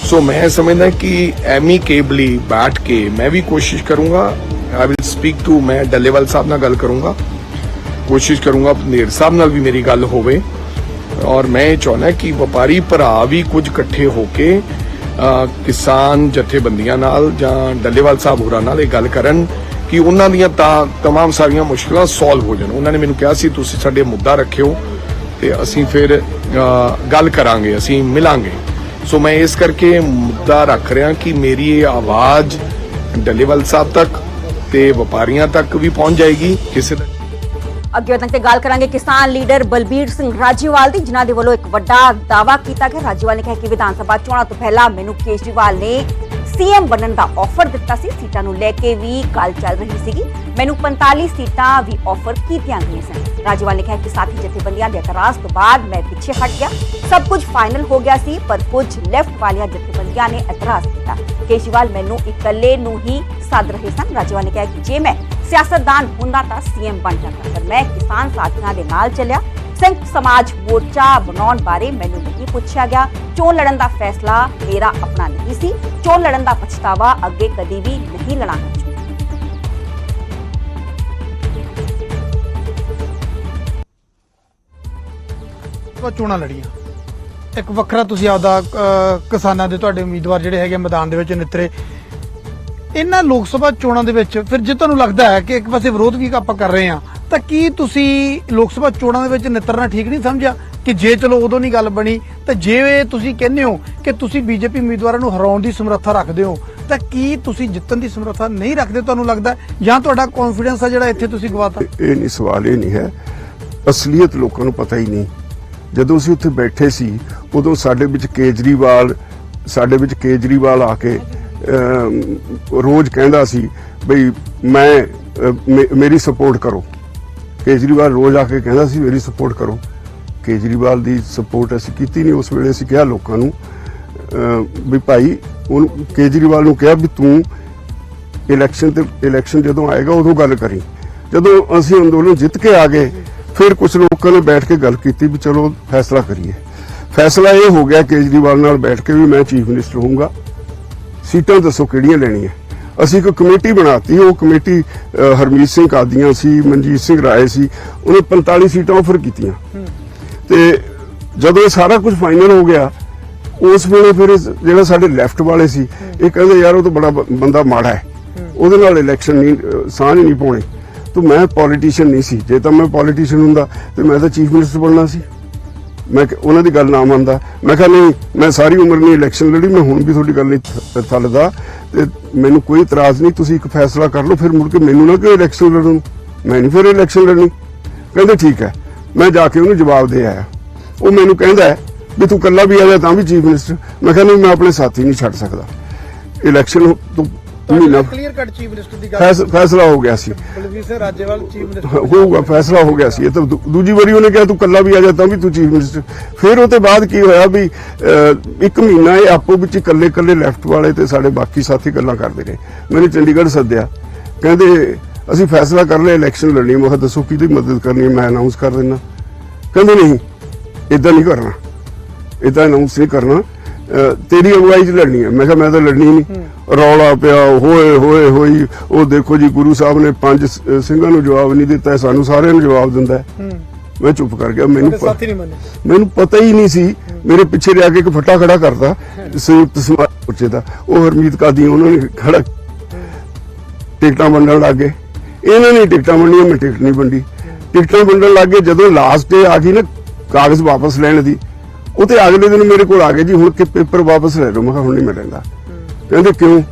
ਸੋ ਮੈਂ ਸਮਝਦਾ ਕਿ ਐਮੀਕੇਬਲੀ ਬੈਠ ਕੇ ਮੈਂ ਵੀ ਕੋਸ਼ਿਸ਼ ਕਰੂੰਗਾ। ਆਈ ਵਿਲ ਸਪੀਕ ਟੂ ਮੈਂ ਡੱਲੇਵਾਲ ਸਾਹਿਬ ਨਾਲ ਗੱਲ ਕਰੂੰਗਾ। ਕੋਸ਼ਿਸ਼ ਕਰੂੰਗਾ ਨੇੜ ਸਾਹਿਬ ਨਾਲ ਵੀ ਮੇਰੀ ਗੱਲ ਹੋਵੇ ਔਰ ਮੈਂ ਇਹ ਚਾਹੁੰਦਾ ਕਿ ਵਪਾਰੀ ਭਰਾ ਵੀ ਕੁਝ ਇਕੱਠੇ ਹੋ ਕੇ ਅ, ਕਿਸਾਨ ਜਥੇਬੰਦੀਆਂ ਨਾਲ ਜਾਂ ਡੱਲੇਵਾਲ ਸਾਹਿਬ ਹੋਰਾਂ ਨਾਲ ਇਹ ਗੱਲ ਕਰਨ ਕਿ ਉਹਨਾਂ ਦੀਆਂ ਤਾਂ तमाम ਸਾਰੀਆਂ ਮੁਸ਼ਕਲਾਂ ਸੋਲਵ ਹੋ ਜਾਣ ਉਹਨਾਂ ਨੇ ਮੈਨੂੰ ਕਿਹਾ ਸੀ ਤੁਸੀਂ ਸਾਡੇ ਮੁੱਦਾ ਰੱਖਿਓ ਤੇ ਅਸੀਂ ਫਿਰ ਅ, ਗੱਲ ਕਰਾਂਗੇ ਅਸੀਂ ਮਿਲਾਂਗੇ ਸੋ ਮੈਂ ਇਸ ਕਰਕੇ ਮੁੱਦਾ ਰੱਖ ਰਿਹਾ ਕਿ ਮੇਰੀ ਇਹ ਆਵਾਜ਼ ਡੱਲੇਵਾਲ ਸਾਹਿਬ ਤੱਕ ਤੇ ਵਪਾਰੀਆਂ ਤੱਕ ਵੀ ਪਹੁੰਚ ਜਾਏਗੀ ਕਿਸੇ ਦਾ ਅੱਗੇ ਵਧਣ ਤੇ ਗੱਲ ਕਰਾਂਗੇ ਕਿਸਾਨ ਲੀਡਰ ਬਲਬੀਰ ਸਿੰਘ ਰਾਜੇਵਾਲ ਦੀ, ਜਿਨ੍ਹਾਂ ਦੇ ਵੱਲੋਂ ਇੱਕ ਵੱਡਾ ਦਾਅਵਾ ਕੀਤਾ ਗਿਆ। ਰਾਜੇਵਾਲ ਨੇ ਕਿਹਾ ਕਿ ਵਿਧਾਨ ਸਭਾ ਚੋਣਾਂ ਤੋਂ ਪਹਿਲਾਂ ਮੈਨੂੰ ਕੇਜਰੀਵਾਲ ਨੇ ਸੀਐਮ ਬਣਨ ਦਾ ਆਫਰ ਦਿੱਤਾ ਸੀ। ਸੀਟਾਂ ਨੂੰ ਲੈ ਕੇ ਵੀ ਗੱਲ ਚੱਲ ਰਹੀ ਸੀਗੀ। ਮੈਨੂੰ 45 ਸੀਟਾਂ ਵੀ ਆਫਰ ਕੀਤੀਆਂ ਗਈਆਂ ਸਨ। ਰਾਜੇਵਾਲ ਨੇ ਕਿਹਾ ਕਿ ਸਾਥੀ ਜਥੇਬੰਦੀਆਂ ਦੇ ਇਤਰਾਜ਼ ਤੋਂ ਬਾਅਦ ਮੈਂ ਪਿੱਛੇ ਹਟ ਗਿਆ। ਸਭ ਕੁਝ ਫਾਈਨਲ ਹੋ ਗਿਆ ਸੀ, ਪਰ ਕੁਝ ਲੈਫਟ ਵਾਲੀਆਂ ਜਥੇਬੰਦੀਆਂ ਨੇ ਇਤਰਾਜ਼ ਕੀਤਾ। ਕੇਜਰੀਵਾਲ ਮੈਨੂੰ ਇਕੱਲੇ ਨੂੰ ਹੀ ਸੱਦ ਰਹੇ ਸਨ। ਰਾਜੇਵਾਲ ਨੇ ਕਿਹਾ ਕਿ ਜੇ ਮੈਂ ਸਿਆਸਤਦਾਨ ਹੁੰਦਾ ਤਾਂ ਸੀਐਮ ਬਣ ਜਾਂਦਾ। ਪਰ ਮੈਂ ਕਿਸਾਨ ਸਾਥੀਆਂ ਦੇ ਨਾਲ ਚੱਲਿਆ। ਸੰਯੁਕਤ ਸਮਾਜ ਮੋਰਚਾ ਬਣਾਉਣ ਬਾਰੇ ਮੈਨੂੰ ਨਹੀਂ ਪੁੱਛਿਆ ਗਿਆ। ਚੋਣ ਲੜਨ ਦਾ ਫੈਸਲਾ ਮੇਰਾ ਆਪਣਾ ਨਹੀਂ ਸੀ। ਚੋਣ ਲੜਨ ਦਾ ਪਛਤਾਵਾ ਅੱਗੇ ਕਦੀ ਵੀ ਨਹੀਂ ਲੜਾਂਗਾ। ਚੋਣਾਂ ਲੜੀਆਂ। ਇੱਕ ਵੱਖਰਾ ਤੁਸੀਂ ਆਪਦਾ ਕਿਸਾਨਾਂ ਦੇ ਤੁਹਾਡੇ ਉਮੀਦਵਾਰ ਜਿਹੜੇ ਹੈਗੇ ਮੈਦਾਨ ਦੇ ਵਿੱਚ ਨਿਤਰੇ। ਇਹਨਾਂ ਲੋਕ ਸਭਾ ਚੋਣਾਂ ਦੇ ਵਿੱਚ ਫਿਰ ਜੇ ਤੁਹਾਨੂੰ ਲੱਗਦਾ ਹੈ ਕਿ ਇੱਕ ਪਾਸੇ ਵਿਰੋਧ ਵੀ ਆਪਾਂ ਕਰ ਰਹੇ ਹਾਂ, ਤਾਂ ਕੀ ਤੁਸੀਂ ਲੋਕ ਸਭਾ ਚੋਣਾਂ ਦੇ ਵਿੱਚ ਨਿਤਰਨਾ ਠੀਕ ਨਹੀਂ ਸਮਝਿਆ? ਕਿ ਜੇ ਚਲੋ ਉਦੋਂ ਨਹੀਂ ਗੱਲ ਬਣੀ, ਤਾਂ ਜੇ ਤੁਸੀਂ ਕਹਿੰਦੇ ਹੋ ਕਿ ਤੁਸੀਂ ਬੀਜੇਪੀ ਉਮੀਦਵਾਰਾਂ ਨੂੰ ਹਰਾਉਣ ਦੀ ਸਮਰੱਥਾ ਰੱਖਦੇ ਹੋ, ਤਾਂ ਕੀ ਤੁਸੀਂ ਜਿੱਤਣ ਦੀ ਸਮਰੱਥਾ ਨਹੀਂ ਰੱਖਦੇ ਤੁਹਾਨੂੰ ਲੱਗਦਾ? ਜਾਂ ਤੁਹਾਡਾ ਕੌਨਫੀਡੈਂਸ ਆ ਜਿਹੜਾ ਇੱਥੇ ਤੁਸੀਂ ਗਵਾਤਾ? ਇਹ ਨਹੀਂ ਸਵਾਲ, ਇਹ ਨਹੀਂ ਹੈ। ਅਸਲੀਅਤ ਲੋਕਾਂ ਨੂੰ ਪਤਾ ਹੀ ਨਹੀਂ। ਜਦੋਂ ਅਸੀਂ ਉੱਥੇ ਬੈਠੇ ਸੀ, ਉਦੋਂ ਸਾਡੇ ਵਿੱਚ ਕੇਜਰੀਵਾਲ, ਸਾਡੇ ਵਿੱਚ ਕੇਜਰੀਵਾਲ ਆ ਕੇ ਰੋਜ਼ ਕਹਿੰਦਾ ਸੀ ਬਈ ਮੈਂ ਮੇਰੀ ਸਪੋਰਟ ਕਰੋ। ਕੇਜਰੀਵਾਲ ਰੋਜ਼ ਆ ਕੇ ਕਹਿੰਦਾ ਸੀ, ਮੇਰੀ ਸਪੋਰਟ ਕਰੋ। ਕੇਜਰੀਵਾਲ ਦੀ ਸਪੋਰਟ ਅਸੀਂ ਕੀਤੀ ਨਹੀਂ। ਉਸ ਵੇਲੇ ਅਸੀਂ ਕਿਹਾ ਲੋਕਾਂ ਨੂੰ ਵੀ ਭਾਈ, ਉਹਨੂੰ, ਕੇਜਰੀਵਾਲ ਨੂੰ ਕਿਹਾ ਵੀ ਤੂੰ ਇਲੈਕਸ਼ਨ ਤੇ ਇਲੈਕਸ਼ਨ ਜਦੋਂ ਆਏਗਾ, ਉਦੋਂ ਗੱਲ ਕਰੀ। ਜਦੋਂ ਅਸੀਂ ਅੰਦੋਲਨ ਜਿੱਤ ਕੇ ਆ ਗਏ, ਫਿਰ ਕੁਝ ਲੋਕਾਂ ਨੇ ਬੈਠ ਕੇ ਗੱਲ ਕੀਤੀ ਵੀ ਚਲੋ ਫੈਸਲਾ ਕਰੀਏ। ਫੈਸਲਾ ਇਹ ਹੋ ਗਿਆ ਕੇਜਰੀਵਾਲ ਨਾਲ ਬੈਠ ਕੇ ਵੀ ਮੈਂ ਚੀਫ ਮਿਨਿਸਟਰ ਹੋਊਂਗਾ। ਸੀਟਾਂ ਦੱਸੋ ਕਿਹੜੀਆਂ ਲੈਣੀਆਂ? ਅਸੀਂ ਇੱਕ ਕਮੇਟੀ ਬਣਾਤੀ, ਉਹ ਕਮੇਟੀ ਹਰਮੀਤ ਸਿੰਘ ਕਾਦੀਆਂ ਸੀ, ਮਨਜੀਤ ਸਿੰਘ ਰਾਏ ਸੀ, ਉਹਨੇ 45 ਸੀਟਾਂ ਆਫਰ ਕੀਤੀਆਂ। ਤੇ ਜਦੋਂ ਇਹ ਸਾਰਾ ਕੁਝ ਫਾਈਨਲ ਹੋ ਗਿਆ, ਉਸ ਵੇਲੇ ਫਿਰ ਜਿਹੜਾ ਸਾਡੇ ਲੈਫਟ ਵਾਲੇ ਸੀ, ਇਹ ਕਹਿੰਦੇ, ਯਾਰ, ਉਹ ਤਾਂ ਬੜਾ ਬੰਦਾ ਮਾੜਾ ਹੈ। ਉਹਦੇ ਨਾਲ ਇਲੈਕਸ਼ਨ ਨਹੀਂ, ਸਾਂਝ ਨਹੀਂ ਪਾਉਣੀ। ਤੂੰ ਮੈਂ ਪੋਲੀਟੀਸ਼ੀਅਨ ਨਹੀਂ ਸੀ। ਜੇ ਤਾਂ ਮੈਂ ਪੋਲੀਟੀਸ਼ੀਅਨ ਹੁੰਦਾ, ਤੇ ਮੈਂ ਤਾਂ ਚੀਫ ਮਿਨਿਸਟਰ ਬਣਨਾ ਸੀ। ਮੈਂ ਉਹਨਾਂ ਦੀ ਗੱਲ ਨਾ ਮੰਨਦਾ। ਮੈਂ ਕਿਹਾ, ਨਹੀਂ, ਮੈਂ ਸਾਰੀ ਉਮਰ ਨਹੀਂ ਇਲੈਕਸ਼ਨ ਲੜੀ, ਮੈਂ ਹੁਣ ਵੀ ਤੁਹਾਡੀ ਗੱਲ ਨਹੀਂ ਥੱਲਦਾ। ਤੇ ਮੈਨੂੰ ਕੋਈ ਇਤਰਾਜ਼ ਨਹੀਂ, ਤੁਸੀਂ ਇੱਕ ਫੈਸਲਾ ਕਰ ਲਓ, ਫਿਰ ਮੁੜ ਕੇ ਮੈਨੂੰ ਨਾ ਕਿ ਇਲੈਕਸ਼ਨ ਲੜਨ? ਮੈਂ ਨਹੀਂ ਫਿਰ ਇਲੈਕਸ਼ਨ ਲੜਨੀ। ਕਹਿੰਦੇ, ਠੀਕ ਹੈ। ਮੈਂ ਜਾ ਕੇ ਉਹਨੂੰ ਜਵਾਬ ਦੇ ਆਇਆ। ਉਹ ਮੈਨੂੰ ਕਹਿੰਦਾ ਵੀ ਤੂੰ ਇਕੱਲਾ ਵੀ ਆ ਜਾ ਤਾਂ ਵੀ ਚੀਫ ਮਿਨਿਸਟਰ। ਮੈਂ ਕਿਹਾ, ਨਹੀਂ, ਮੈਂ ਆਪਣੇ ਸਾਥੀ ਨਹੀਂ ਛੱਡ ਸਕਦਾ। ਇਲੈਕਸ਼ਨ ਤੋਂ ਮਹੀਨਾ। ਕਲੀਅਰ ਕੱਟ ਚੀਫ ਮਿਨਿਸਟਰ ਦੀ ਫੈਸ- ਫੈਸਲਾ ਹੋ ਗਿਆ ਸੀ। ਬਲਵੀਰ ਸਿੰਘ ਰਾਜੇਵਾਲ ਚੀਫ ਮਿਨਿਸਟਰ ਹੋਊਗਾ ਫੈਸਲਾ ਹੋ ਗਿਆ ਸੀ। ਇਹ ਤਾਂ ਦੂ- ਦੂਜੀ ਵਾਰੀ ਉਹਨੇ ਕਿਹਾ ਤੂੰ ਕੱਲਾ ਵੀ ਆ ਜਾ ਤਾਂ ਵੀ ਤੂੰ ਚੀਫ ਮਿਨਿਸਟਰ ਫਿਰ ਉਹ ਤੋਂ ਬਾਅਦ ਕੀ ਹੋਇਆ ਵੀ ਅਹ, ਇੱਕ ਮਹੀਨਾ ਇਹ ਆਪੋ ਵਿੱਚ ਇਕੱਲੇ ਇਕੱਲੇ ਲੈਫਟ ਵਾਲੇ ਤੇ ਸਾਡੇ ਬਾਕੀ ਸਾਥੀ ਗੱਲਾਂ ਕਰਦੇ ਰਹੇ। ਮੈਨੂੰ ਚੰਡੀਗੜ੍ਹ ਸੱਦਿਆ। ਕਹਿੰਦੇ ਅਸੀਂ ਫੈਸਲਾ ਕਰ ਲਿਆ ਇਲੈਕਸ਼ਨ ਲੜਨੀ ਮੈਂ ਕਿਹਾ ਦੱਸੋ ਕਿਹਦੀ ਮਦਦ ਕਰਨੀ ਹੈ? ਮੈਂ ਅਨਾਉਂਸ ਕਰ ਦਿੰਦਾ। ਕਹਿੰਦੇ ਨਹੀਂ ਇਦਾਂ ਨਹੀਂ ਕਰਨਾ। ਇਦਾਂ ਅਨਾਉਂਸ ਨਹੀਂ ਕਰਨਾ। ਤੇਰੀ ਅਗਵਾਈ 'ਚ ਲੜਨੀ ਹੈ ਮੈਂ ਕਿਹਾ ਮੈਂ ਤਾਂ ਲੜਨੀ ਨਹੀਂ। ਰੌਲਾ ਪਿਆ ਹੋਏ ਹੋਏ ਹੋਈ। ਉਹ ਦੇਖੋ ਜੀ ਗੁਰੂ ਸਾਹਿਬ ਨੇ ਪੰਜ ਸਿੰਘਾਂ ਨੂੰ ਜਵਾਬ ਨਹੀਂ ਦਿੱਤਾ ਸਾਨੂੰ ਸਾਰਿਆਂ ਨੂੰ ਜਵਾਬ ਦਿੰਦਾ ਹੈ। ਮੈਂ ਚੁੱਪ ਕਰ ਗਿਆ ਮੈਨੂੰ ਮੰਨੇ। ਮੈਨੂੰ ਪਤਾ ਹੀ ਨਹੀਂ ਸੀ। ਮੇਰੇ ਪਿੱਛੇ ਰਿਆ ਕੇ ਇੱਕ ਫੱਟਾ ਖੜਾ ਕਰਦਾ ਸੰਯੁਕਤ ਸਮਾਜ ਮੋਰਚੇ ਦਾ। ਉਹ ਹਰਮੀਤ ਕਾਦੀ ਉਹਨਾਂ ਨੇ ਖੜਾ ਟਿਕਟਾਂ ਵੰਡਣ ਲੱਗੇ ਇਹਨਾਂ ਨੇ ਟਿਕਟਾਂ ਵੰਡੀਆਂ ਮੈਂ ਟਿਕਟ ਨਹੀਂ ਵੰਡੀ। ਟਿਕਟਾਂ ਵੰਡਣ ਲੱਗੇ ਜਦੋਂ ਲਾਸਟ ਡੇ ਆ ਗਈ ਨਾ ਕਾਗਜ਼ ਵਾਪਸ ਲੈਣ ਦੀ। ਉਹ ਤੇ ਅਗਲੇ ਦਿਨ ਮੇਰੇ ਕੋਲ ਆ ਗਏ ਜੀ ਹੁਣ ਕਿ ਪੇਪਰ ਵਾਪਸ ਲੈ ਲਓ। ਮੈਂ ਕਿਹਾ ਹੁਣ ਨਹੀਂ ਮੈਂ ਲੈਂਦਾ ਕਹਿੰਦੇ ਕਿਉਂ?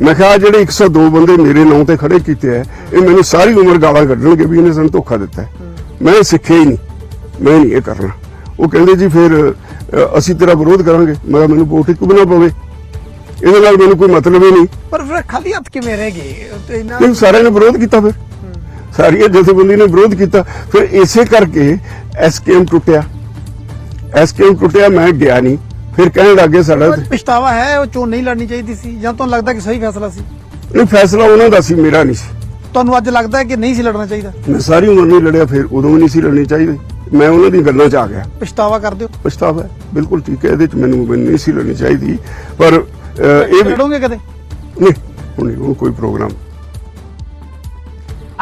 ਮੈਂ ਕਿਹਾ ਜਿਹੜੇ 102 ਬੰਦੇ ਮੇਰੇ ਨਾਂ ਤੇ ਖੜੇ ਕੀਤੇ ਐ ਇਹ ਮੈਨੂੰ ਸਾਰੀ ਉਮਰ ਗਾਲਾਂ ਕੱਢਣਗੇ ਵੀ ਇਹਨੇ ਸਾਨੂੰ ਧੋਖਾ ਦਿੱਤਾ। ਮੈਂ ਸਿੱਖਿਆ ਹੀ ਨਹੀਂ। ਮੈਂ ਨਹੀਂ ਇਹ ਕਰਨਾ। ਉਹ ਕਹਿੰਦੇ ਜੀ ਫਿਰ ਅਸੀਂ ਤੇਰਾ ਵਿਰੋਧ ਕਰਾਂਗੇ। ਮੈਂ ਕਿਹਾ ਮੈਨੂੰ ਵੋਟ ਇੱਕ ਵੀ ਨਾ ਪਵੇ। ਇਹਦੇ ਨਾਲ ਮੈਨੂੰ ਕੋਈ ਮਤਲਬ ਹੀ ਨਹੀਂ। ਪਰ ਫਿਰ ਖਾਲੀ ਹੱਥ ਕਿਵੇਂ ਰਹਿ ਗਏ? ਤੇ ਇਹਨਾਂ ਨਹੀਂ ਸਾਰਿਆਂ ਨੇ ਵਿਰੋਧ ਕੀਤਾ ਫਿਰ। ਸਾਰੀਆਂ ਜਥੇਬੰਦੀ ਨੇ ਵਿਰੋਧ ਕੀਤਾ। ਫਿਰ ਇਸੇ ਕਰਕੇ ਐਸਕੇਐਮ ਟੁੱਟਿਆ। ਐਸਕੇਐਮ ਟੁੱਟਿਆ ਮੈਂ ਗਿਆ ਨਹੀਂ। ਫਿਰ ਕਹਿਣ ਲੱਗੇ ਸਾਡਾ ਪਛਤਾਵਾ ਹੈ ਉਹ ਚੋਣ ਨਹੀਂ ਲੜਨੀ ਚਾਹੀਦੀ ਸੀ ਜਾਂ ਤੁਹਾਨੂੰ ਲੱਗਦਾ ਕਿ ਸਹੀ ਫੈਸਲਾ ਸੀ? ਨਹੀਂ ਫੈਸਲਾ ਉਹਨਾਂ ਦਾ ਸੀ ਮੇਰਾ ਨਹੀਂ ਸੀ। ਤੁਹਾਨੂੰ ਅੱਜ ਲੱਗਦਾ ਹੈ ਕਿ ਨਹੀਂ ਸੀ ਲੜਨਾ ਚਾਹੀਦਾ? ਮੈਂ ਸਾਰੀ ਉਮਰ ਨਹੀਂ ਲੜਿਆ ਫਿਰ ਉਦੋਂ ਵੀ ਨਹੀਂ ਸੀ ਲੜਨੀ ਚਾਹੀਦੀ। ਮੈਂ ਉਹਨਾਂ ਦੀ ਗੱਲਾਂ 'ਚ ਆ ਗਿਆ। ਪਛਤਾਵਾ ਕਰਦੇ ਹੋ ਪਛਤਾਵਾ ਹੈ ਬਿਲਕੁਲ ਠੀਕ ਹੈ ਇਹਦੇ 'ਚ ਮੈਨੂੰ ਮੈਨੂੰ ਨਹੀਂ ਸੀ ਲੜਨੀ ਚਾਹੀਦੀ। ਪਰ ਇਹ ਵੀ ਲੜੋਗੇ ਕਦੇ? ਨਹੀਂ ਹੁਣ ਨਹੀਂ ਹੁਣ ਕੋਈ ਪ੍ਰੋਗਰਾਮ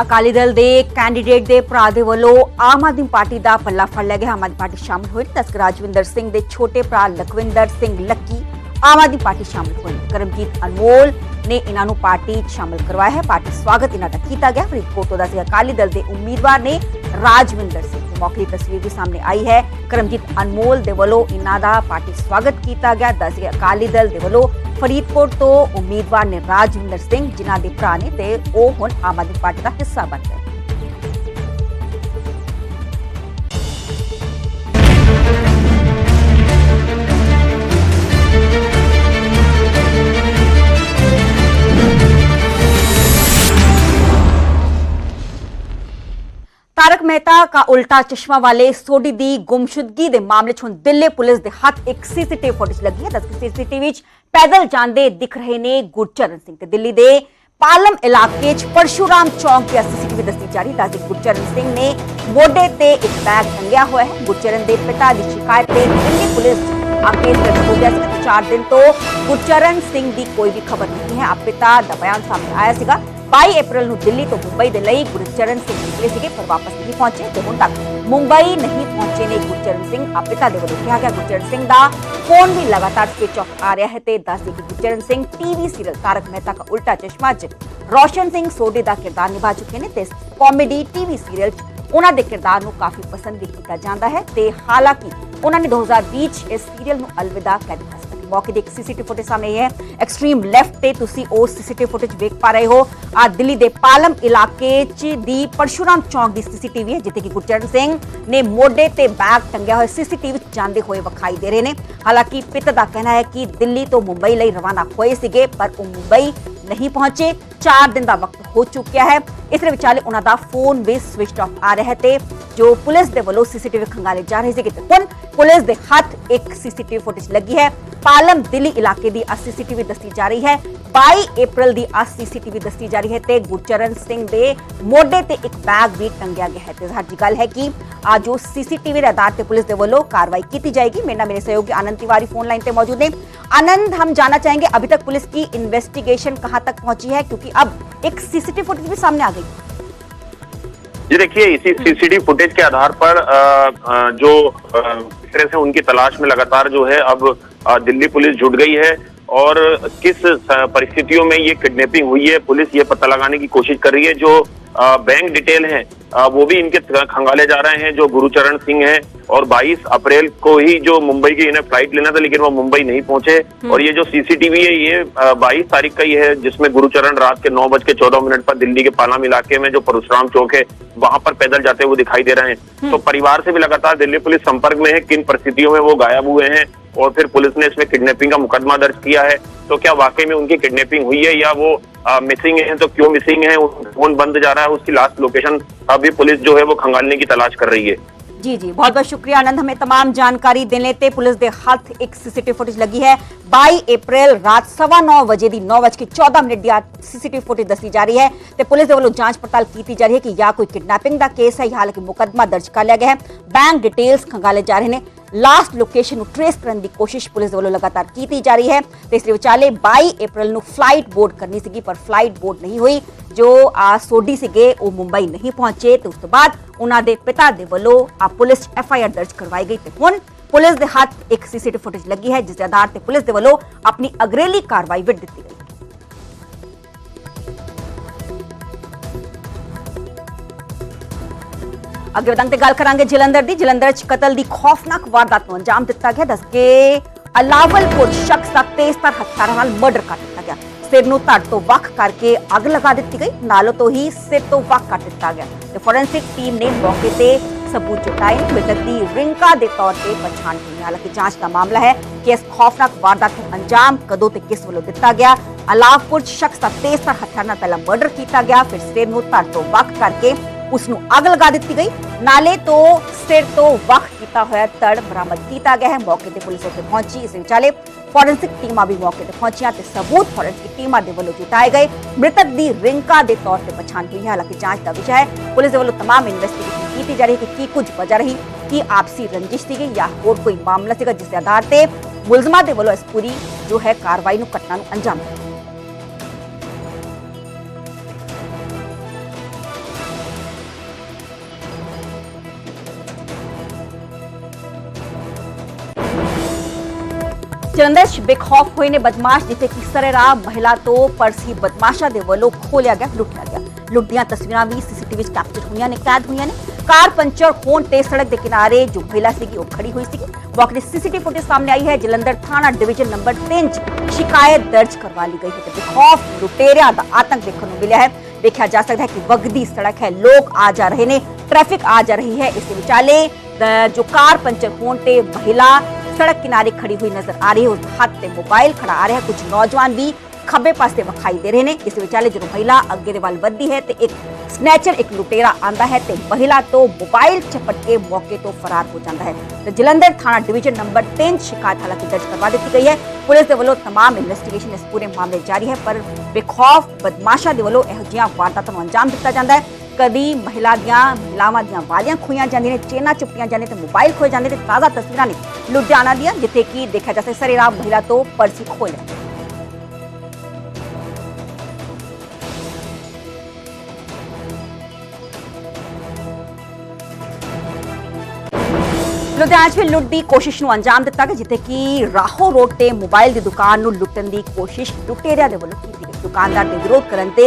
ਅਕਾਲੀ ਦਲ ਦੇ ਕੈਂਡੀਡੇਟ ਦੇ ਭਰਾ ਦੇ ਵੱਲੋਂ ਆਮ ਆਦਮੀ ਪਾਰਟੀ ਦਾ ਪੱਲਾ ਫੜ ਲਿਆ ਗਿਆ। ਆਮ ਆਦਮੀ ਪਾਰਟੀ ਸ਼ਾਮਲ ਹੋਈ। ਤਸਕਰ ਰਾਜਵਿੰਦਰ ਸਿੰਘ ਦੇ ਛੋਟੇ ਭਰਾ ਲਖਵਿੰਦਰ ਸਿੰਘ ਲੱਕੀ ਆਮ ਆਦਮੀ ਪਾਰਟੀ ਸ਼ਾਮਲ ਹੋਈ ਕਰਮਜੀਤ ਅਨਮੋਲ ਨੇ ਇਹਨਾਂ ਨੂੰ ਪਾਰਟੀ 'ਚ ਸ਼ਾਮਲ ਕਰਵਾਇਆ ਹੈ। ਪਾਰਟੀ ਸਵਾਗਤ ਇਹਨਾਂ ਦਾ ਕੀਤਾ ਗਿਆ। ਫਰੀਦਕੋਟ ਤੋਂ ਦੱਸਿਆ ਅਕਾਲੀ ਦਲ ਦੇ ਉਮੀਦਵਾਰ ਨੇ ਰਾਜਵਿੰਦਰ ਸਿੰਘ। ਮੌਕੇ ਤਸਵੀਰ ਵੀ ਸਾਹਮਣੇ ਆਈ ਹੈ। ਕਰਮਜੀਤ ਅਨਮੋਲ ਦੇ ਵੱਲੋਂ ਇਹਨਾਂ ਦਾ ਪਾਰਟੀ ਸਵਾਗਤ ਕੀਤਾ ਗਿਆ। ਦੱਸਿਆ ਅਕਾਲੀ ਦਲ ਦੇ ਵੱਲੋਂ ਫਰੀਦਕੋਟ ਤੋਂ ਉਮੀਦਵਾਰ ਨੇ ਰਾਜਵਿੰਦਰ ਸਿੰਘ, ਜਿਨ੍ਹਾਂ ਦੇ ਭਰਾ ਨੇ ਤੇ ਉਹ ਹੁਣ ਆਮ ਆਦਮੀ ਪਾਰਟੀ ਦਾ ਹਿੱਸਾ ਬਣ ਗਏ। ਤਾਰਕ ਮਹਿਤਾ ਕਾ ਉਲਟਾ ਚਸ਼ਮਾ ਵਾਲੇ ਸੋਢੀ ਦੀ ਗੁੰਮਸ਼ੁਦਗੀ ਦੇ ਮਾਮਲੇ 'ਚ ਹੁਣ ਦਿੱਲੀ ਪੁਲਿਸ ਦੇ ਹੱਥ ਇੱਕ ਸੀਸੀਟੀਵੀ ਫੁਟੇਜ ਲੱਗੀ ਹੈ। ਦਸ ਸੀਸੀਟੀਵੀ 'ਚ ਪੈਦਲ ਜਾਂਦੇ ਦਿਖ ਰਹੇ ਨੇ ਗੁਰਚਰਨ ਸਿੰਘ ਤੇ ਦਿੱਲੀ ਦੇ ਪਾਲਮ ਇਲਾਕੇ 'ਚ ਪਰਸ਼ੂਰਾਮ ਚੌਂਕ ਦੀ ਸੀਸੀਟੀਵੀ ਦੱਸੀ ਜਾ ਰਹੀ ਹੈ। ਦੱਸਦੇ ਗੁਰਚਰਨ ਸਿੰਘ ਨੇ ਮੋਢੇ ਤੇ ਇੱਕ ਬੈਗ ਟੰਗਿਆ ਹੋਇਆ ਹੈ। ਗੁਰਚਰਨ ਦੇ ਪਿਤਾ ਦੀ ਸ਼ਿਕਾਇਤ ਤੇ ਦਿੱਲੀ ਪੁਲਿਸ ਆ ਕੇਸ ਹੋ ਗਿਆ ਸੀ। ਤੇ ਚਾਰ ਦਿਨ ਤੋਂ ਗੁਰਚਰਨ ਸਿੰਘ ਦੀ ਕੋਈ ਵੀ ਖਬਰ ਨਹੀਂ ਹੈ। ਆ ਪਿਤਾ ਦਾ ਬਿਆਨ ਸਾਹਮਣੇ ਆਇਆ ਸੀਗਾ। 22 ਅਪ੍ਰੈਲ ਨੂੰ ਦਿੱਲੀ ਤੋਂ ਮੁੰਬਈ ਦੇ ਲਈ ਗੁਰਚਰਨ ਸਿੰਘ ਨਿਕਲੇ ਸੀਗੇ, ਪਰ ਵਾਪਸ ਨਹੀਂ ਪਹੁੰਚੇ ਤੇ ਹੁਣ ਤੱਕ ਮੁੰਬਈ ਨਹੀਂ ਪਹੁੰਚੇ ਨੇ ਗੁਰਚਰਨ ਸਿੰਘ। ਆ ਦੇ ਵੱਲੋਂ ਕਿਹਾ ਗਿਆ ਗੁਰਚਰਨ ਸਿੰਘ ਦਾ ਫੋਨ ਵੀ ਲਗਾਤਾਰ ਸਵਿਚ ਆਫ ਆ ਰਿਹਾ ਹੈ ਤੇ ਦੱਸਦੇ ਕਿ ਗੁਰਚਰਨ ਸਿੰਘ ਟੀਵੀ ਸੀਰੀਅਲ ਤਾਰਕ ਮਹਿਤਾ ਕਾ ਉਲਟਾ ਚਸ਼ਮਾ 'ਚ ਰੋਸ਼ਨ ਸਿੰਘ ਸੋਢੀ ਦਾ ਕਿਰਦਾਰ ਨਿਭਾ ਚੁੱਕੇ ਨੇ ਤੇ ਕਾਮੇਡੀ ਟੀਵੀ ਸੀਰੀਅਲ 'ਚ ਉਹਨਾਂ ਦੇ ਕਿਰਦਾਰ ਨੂੰ ਕਾਫੀ ਪਸੰਦ ਵੀ ਕੀਤਾ ਜਾਂਦਾ ਹੈ ਤੇ ਹਾਲਾਂਕਿ ਉਹਨਾਂ ਨੇ 2020 'ਚ ਇਸ ਸੀਰੀਅਲ ਨੂੰ ਅਲਵਿਦਾ ਕਹਿ ਦਿੱਤਾ ਸੀ। ਮੌਕੇ ਦੀ ਇੱਕ ਸੀਸੀਟੀਵੀ ਫੁਟੇਜ ਸਾਹਮਣੇ ਹੈ। ਐਕਸਟ੍ਰੀਮ ਲੈਫਟ ਤੇ ਤੁਸੀਂ ਉਹ ਸੀਸੀਟੀਵੀ ਫੁਟੇਜ ਵੇਖ ਪਾ ਰਹੇ ਹੋ। ਆ ਦਿੱਲੀ ਦੇ ਪਾਲਮ ਇਲਾਕੇ 'ਚ ਦੀ ਪਰਸ਼ੂਰਾਮ ਚੌਂਕ ਦੀ ਸੀਸੀਟੀਵੀ ਹੈ, ਜਿੱਥੇ ਕਿ ਗੁਰਚਰਨ ਸਿੰਘ ਨੇ ਮੋਢੇ ਤੇ ਬੈਗ ਟੰਗਿਆ ਹੋਇਆ ਸੀਸੀਟੀਵੀ 'ਚ ਜਾਂਦੇ ਹੋਏ ਵਿਖਾਈ ਦੇ ਰਹੇ ਨੇ। ਹਾਲਾਂਕਿ ਪਿਤਾ ਦਾ ਕਹਿਣਾ ਹੈ ਕਿ ਦਿੱਲੀ ਤੋਂ ਮੁੰਬਈ ਲਈ ਰਵਾਨਾ ਹੋਏ ਸੀਗੇ, ਪਰ ਉਹ ਮੁੰਬਈ ਨਹੀਂ ਪਹੁੰਚੇ। 4 ਦਿਨ ਦਾ ਵਕਤ ਹੋ ਚੁੱਕਿਆ ਹੈ ਇਸ ਦੇ ਵਿਚਾਲੇ ਉਹਨਾਂ ਦਾ ਫੋਨ ਵੀ ਸਵਿਚਡ ਆਫ ਆ ਰਿਹਾ ਹੈ ਤੇ ਜੋ ਪੁਲਿਸ ਦੇ ਵੱਲੋਂ ਸੀਸੀਟੀਵੀ ਖੰਗਾਲੇ ਜਾ ਰਹੇ ਸੀਗੇ ਤੇ ਹੁਣ ਪੁਲਿਸ ਦੇ ਹੱਥ ਇੱਕ ਸੀਸੀਟੀਵੀ ਫੁਟੇਜ ਲੱਗੀ ਹੈ ਪਾਲਮ ਦਿੱਲੀ ਇਲਾਕੇ ਦੀ ਆ ਸੀਸੀਟੀਵੀ ਦੱਸੀ ਜਾ ਰਹੀ ਹੈ 22 ਅਪ੍ਰੈਲ ਦੀ ਆ ਸੀਸੀਟੀਵੀ ਦੱਸੀ ਜਾ ਰਹੀ ਹੈ ਤੇ ਗੁਰਚਰਨ ਸਿੰਘ ਦੇ ਮੋਢੇ ਤੇ ਇੱਕ ਬੈਗ ਵੀ ਟੰਗਿਆ ਗਿਆ ਹੈ ਤੇ ਸਾਡੀ ਗੱਲ ਹੈ ਕਿ ਆ ਜੋ ਸੀਸੀਟੀਵੀ ਦੇ ਆਧਾਰ ਤੇ ਪੁਲਿਸ ਦੇ ਵੱਲੋਂ कार्रवाई की जाएगी मेरे नाम मेरे सहयोगी आनंद तिवारी फोन लाइन पे मौजूद हैं आनंद हम जानना चाहेंगे अभी तक पुलिस की इन्वेस्टिगेशन कहां तक पहुंची है क्योंकि अब एक सीसीटीवी फुटेज भी सामने आ गई। जी देखिए, इसी सीसीटीवी फुटेज के आधार पर जो तरह से उनकी तलाश में लगातार जो है अब दिल्ली पुलिस जुट गई है और किस परिस्थितियों में ये किडनैपिंग हुई है, पुलिस ये पता लगाने की कोशिश कर रही है। जो बैंक डिटेल है वो भी इनके खंगाले जा रहे हैं जो गुरुचरण सिंह है और 22 अप्रैल को ही जो मुंबई की इन्हें फ़्लाइट लेना था लेकिन वो मुंबई नहीं पहुँचे। और ये जो सीसीटीवी है ये अ, 22 तारीख का ही है जिसमें गुरुचरण रात के नौ बज के चौदह मिनट पर दिल्ली के पालाम इलाके में जो परशुराम चौक है वहाँ पर पैदल जाते हुए दिखाई दे रहे हैं। तो परिवार से भी लगातार दिल्ली पुलिस संपर्क में है किन परिस्थितियों में वो गायब हुए हैं और फिर पुलिस ने इसमें किडनैपिंग का मुकदमा दर्ज किया है। तो क्या वाकई में उनकी किडनैपिंग हुई है या वो मिसिंग है तो क्यों मिसिंग है फ़ोन बंद जा रहा है उसकी लास्ट लोकेशन अभी पुलिस जो है वो खंगालने की तलाश कर रही है। जी जी। बहुत बहुत शुक्रिया। आनंद, हमें तमाम जानकारी देने ते पुलिस दे हाथ एक सीसीटीवी फुटेज लगी है। 22 अप्रैल रात सवा नौ बजे की नौ बज के चौदह मिनट की सीसीटीवी फुटेज दसी जा रही है। ते पुलिस दे वालों जाँच पड़ताल की जा रही है कि या कोई किडनैपिंग का केस है, या हालाँकि मुकदमा दर्ज कर लिया गया है। बैंक डिटेल्स खंगाले जा रहे हैं। ਲਾਸਟ ਲੋਕੇਸ਼ਨ ਨੂੰ ਟ੍ਰੇਸ ਕਰਨ ਦੀ ਕੋਸ਼ਿਸ਼ ਪੁਲਿਸ ਦੇ ਵੱਲੋਂ ਲਗਾਤਾਰ ਕੀਤੀ ਜਾ ਰਹੀ ਹੈ। ਤੇ ਇਸ ਦੇ ਵਿਚਾਲੇ 22 ਅਪ੍ਰੈਲ ਨੂੰ ਫਲਾਈਟ ਬੋਰਡ ਕਰਨੀ ਸੀਗੀ, ਪਰ ਫਲਾਈਟ ਬੋਰਡ ਨਹੀਂ ਹੋਈ। ਜੋ ਆ ਸੋਢੀ ਸੀਗੇ, ਉਹ ਮੁੰਬਈ ਨਹੀਂ ਪਹੁੰਚੇ। ਤੇ ਉਸ ਤੋਂ ਬਾਅਦ ਉਹਨਾਂ ਦੇ ਪਿਤਾ ਦੇ ਵੱਲੋਂ ਆ ਪੁਲਿਸ ਐਫ ਆਈ ਆਰ ਦਰਜ ਕਰਵਾਈ ਗਈ। ਤੇ ਹੁਣ ਪੁਲਿਸ ਦੇ ਹੱਥ ਇੱਕ ਸੀਸੀਟੀਵੀ ਫੁਟੇਜ ਲੱਗੀ ਹੈ, ਜਿਸ ਦੇ ਆਧਾਰ ਤੇ ਪੁਲਿਸ ਦੇ ਵੱਲੋਂ ਆਪਣੀ ਅਗਰੇਲੀ ਕਾਰਵਾਈ ਵਿੱਢ ਦਿੱਤੀ ਗਈ। ਅੱਗੇ ਵਧਾਂਗੇ ਤੇ ਗੱਲ ਕਰਾਂਗੇ ਜਲੰਧਰ ਦੀ। ਜਲੰਧਰ ਚ ਕਤਲ ਦੀ ਖੌਫਨਾਕ ਵਾਰਦਾਤ ਨੂੰ ਅੰਜਾਮ ਦਿੱਤਾ ਗਿਆ। ਦੱਸ ਕੇ ਅਲਾਵਲਪੁਰ ਸ਼ਖਸ ਦਾ ਤੇਜ਼ਤਰ ਹਥਿਆਰਾਂ ਨਾਲ ਮਰਡਰ ਕਰ ਦਿੱਤਾ ਗਿਆ। ਸਿਰ ਨੂੰ ਧੜ ਤੋਂ ਵੱਖ ਕਰਕੇ ਅੱਗ ਲਗਾ ਦਿੱਤੀ ਗਈ। ਨਾਲੋਂ ਤੋਂ ਹੀ ਸਿਰ ਤੋਂ ਵੱਖ ਕਰ ਦਿੱਤਾ ਗਿਆ। ਤੇ ਫੋਰੈਂਸਿਕ ਟੀਮ ਨੇ ਮੌਕੇ ਤੇ ਸਬੂਤ ਜੁਟਾਏ ਮ੍ਰਿਤਕ ਦੀ ਰਿੰਕਾ ਦੇ ਤੌਰ ਤੇ ਪਛਾਣ ਹੋਈ। ਹੈ। ਹਾਲਾਂਕਿ ਜਾਂਚ ਦਾ ਮਾਮਲਾ ਹੈ ਕਿ ਇਸ ਖੌਫਨਾਕ ਵਾਰਦਾਤ ਨੂੰ ਅੰਜਾਮ ਕਦੋਂ ਤੇ ਕਿਸ ਵੱਲੋਂ ਦਿੱਤਾ ਗਿਆ। ਅਲਾਵਪੁਰ ਸ਼ਖਸ ਦਾ ਤੇਜ਼ਤਰ ਹਥਿਆਰ ਨਾਲ ਪਹਿਲਾਂ ਮਰਡਰ ਕੀਤਾ ਗਿਆ। ਫਿਰ ਸਿਰ ਨੂੰ ਧੜ ਤੋਂ ਵੱਖ ਕਰਕੇ ਉਸ ਨੂੰ ਅੱਗ ਲਗਾ ਦਿੱਤੀ ਗਈ ਨਾਲੇ ਤੋਂ ਸਿਰ ਤੋਂ ਵੱਖ ਕੀਤਾ ਹੋਇਆ ਤੜ ਬਰਾਮਦ ਕੀਤਾ ਗਿਆ ਹੈ ਮੌਕੇ ਤੇ ਪੁਲਿਸ ਉੱਥੇ ਪਹੁੰਚੀ ਇਸ ਵਿਚਾਲੇ ਫੋਰੈਂਸਿਕ ਟੀਮਾਂ ਵੀ ਮੌਕੇ ਤੇ ਪਹੁੰਚੀਆਂ ਤੇ ਸਬੂਤ ਫੋਰੈਂਸਿਕ ਟੀਮਾਂ ਦੇ ਵੱਲੋਂ ਜੁਟਾਏ ਗਏ ਮ੍ਰਿਤਕ ਦੀ ਰਿੰਕਾ ਦੇ ਤੌਰ ਤੇ ਪਛਾਣ ਹੋਈ ਹੈ ਹਾਲਾਂਕਿ ਜਾਂਚ ਦਾ ਵਿਸ਼ਾ ਹੈ ਪੁਲਿਸ ਦੇ ਵੱਲੋਂ तमाम ਇਨਵੈਸਟੀਗੇਸ਼ਨ ਕੀਤੀ ਜਾ ਰਹੀ ਹੈ ਕਿ ਕੀ ਕੁਝ ਵਜ੍ਹਾ ਰਹੀ ਕੀ ਆਪਸੀ ਰੰਜਿਸ਼ ਸੀਗੀ ਜਾਂ ਹੋਰ ਕੋਈ ਮਾਮਲਾ ਸੀਗਾ ਜਿਸ ਦੇ ਆਧਾਰ ਤੇ ਮੁਲਜ਼ਮਾਂ ਦੇ ਵੱਲੋਂ ਇਸ ਪੂਰੀ ਜੋ ਹੈ ਕਾਰਵਾਈ ਨੂੰ ਘਟਨਾ ਨੂੰ ਅੰਜਾਮ ਦਿੱਤਾ ਜਲੰਧਰ ਬੇਖੌਫ ਹੋਏ ਨੇ ਬਦਮਾਸ਼ ਜਿੱਥੇ ਕਿ ਸਰੇਰਾਮ ਮਹਿਲਾ ਤੋਂ ਪਰਸੀ ਬਦਮਾਸ਼ਾਂ ਦੇ ਵੱਲੋਂ ਖੋਲਿਆ ਗਿਆ ਲੁੱਟਿਆ ਗਿਆ ਲੁੱਟ ਤਸਵੀਰਾਂ ਵੀ ਸੀਸੀਟੀਵੀ 'ਚ ਕੈਪਚਰ ਹੋਈਆਂ ਨੇ ਕੈਦ ਹੋਈਆਂ ਨੇ ਕਾਰ ਪੰਚਰ ਹੋਣ ਤੇ ਸੜਕ ਦੇ ਕਿਨਾਰੇ ਜੋ ਮਹਿਲਾ ਸੀਗੀ ਉਹ ਖੜੀ ਹੋਈ ਸੀਗੀ ਮੌਕੇ ਦੀ ਸੀਸੀਟੀਵੀ ਫੁਟੇਜ ਸਾਹਮਣੇ ਆਈ ਹੈ ਜਲੰਧਰ ਥਾਣਾ ਡਿਵੀਜ਼ਨ ਨੰਬਰ 3 'ਚ ਸ਼ਿਕਾਇਤ ਦਰਜ ਕਰਵਾ ਲਈ ਗਈ ਹੈ ਤੇ ਬੇਖੌਫ ਲੁਟੇਰਿਆਂ ਦਾ ਆਤੰਕ ਦੇਖਣ ਨੂੰ ਮਿਲਿਆ ਹੈ ਦੇਖਿਆ ਜਾ ਸਕਦਾ ਹੈ ਕਿ ਵਗਦੀ ਸੜਕ ਹੈ ਲੋਕ ਆ ਜਾ ਰਹੇ ਨੇ ਟ੍ਰੈਫਿਕ ਆ ਜਾ ਰਹੀ ਹੈ ਇਸ ਵਿਚਾਲੇ ਅ, ਜੋ ਕਾਰ ਪੰਚਰ ਹੋਣ ਤੇ ਮਹਿਲਾ ਸੜਕ ਕਿਨਾਰੇ ਖੜੀ ਹੋਈ ਨਜ਼ਰ ਆ ਰਹੀ ਹੈ ਉਸ ਦੇ ਹੱਥ ਤੇ ਮੋਬਾਈਲ ਖੜਾ ਆ ਰਿਹਾ ਹੈ ਕੁਝ ਨੌਜਵਾਨ ਵੀ ਖੱਬੇ ਪਾਸੇ ਵਿਖਾਈ ਦੇ ਰਹੇ ਨੇ ਇਸ ਵਿਚਾਲੇ ਜਦੋਂ ਮਹਿਲਾ ਅੱਗੇ ਦੇ ਵੱਲ ਵੱਧਦੀ ਹੈ ਤੇ ਇੱਕ ਸਨੈਚਰ ਇੱਕ ਲੁਟੇਰਾ ਆਂਦਾ ਹੈ ਤੇ ਮਹਿਲਾ ਤੋਂ ਮੋਬਾਈਲ ਝਪਟ ਕੇ ਮੌਕੇ ਤੋਂ ਫਰਾਰ ਹੋ ਜਾਂਦਾ ਹੈ ਤੇ ਜਲੰਧਰ ਥਾਣਾ ਡਿਵੀਜ਼ਨ ਨੰਬਰ 3 ਸ਼ਿਕਾਇਤ ਹਾਲਾਂਕਿ ਦਰਜ ਕਰਵਾ ਦਿੱਤੀ ਗਈ ਹੈ ਪੁਲਿਸ ਦੇ ਵੱਲੋਂ तमाम ਇਨਵੈਸਟੀਗੇਸ਼ਨ ਇਸ ਪੂਰੇ ਮਾਮਲੇ ਜਾਰੀ ਹੈ ਪਰ ਬੇਖੌਫ ਬਦਮਾਸ਼ਾਂ ਦੇ ਵੱਲੋਂ ਇਹੋ ਜਿਹੀਆਂ ਵਾਰਦਾਤਾਂ ਨੂੰ ਅੰਜਾਮ ਦਿੱਤਾ ਜਾਂਦਾ ਹੈ ਕਦੀ ਮਹਿਲਾ ਦੀਆਂ ਮਹਿਲਾਵਾਂ ਦੀਆਂ ਵਾਲੀਆਂ ਖੋਈਆਂ ਜਾਂਦੀਆਂ ਨੇ, ਚੇਨਾਂ ਚੁੱਪੀਆਂ ਜਾਂਦੀਆਂ ਤੇ ਮੋਬਾਈਲ ਖੋਏ ਜਾਂਦੇ ਤੇ ਤਾਜ਼ਾ ਤਸਵੀਰਾਂ ਨੇ ਲੁਧਿਆਣਾ ਦੀਆਂ, ਜਿੱਥੇ ਕਿ ਦੇਖਿਆ ਜਾ ਸਕਦਾ ਸਰੇਰਾਮ ਮਹਿਲਾ ਤੋਂ ਪਰਸੀ ਖੋਲਿਆ ਲੁਧਿਆਣਾ 'ਚ ਵੀ ਲੁੱਟ ਦੀ ਕੋਸ਼ਿਸ਼ ਨੂੰ ਅੰਜਾਮ ਦਿੱਤਾ ਗਿਆ, ਜਿੱਥੇ ਕਿ ਰਾਹੋ ਰੋਡ ਤੇ ਮੋਬਾਈਲ ਦੀ ਦੁਕਾਨ ਨੂੰ ਲੁੱਟਣ ਦੀ ਕੋਸ਼ਿਸ਼ ਲੁਟੇਰਿਆਂ ਦੇ ਵੱਲੋਂ ਕੀਤੀ ਦੁਕਾਨਦਾਰ ਦੇ ਵਿਰੋਧ ਕਰਨ ਤੇ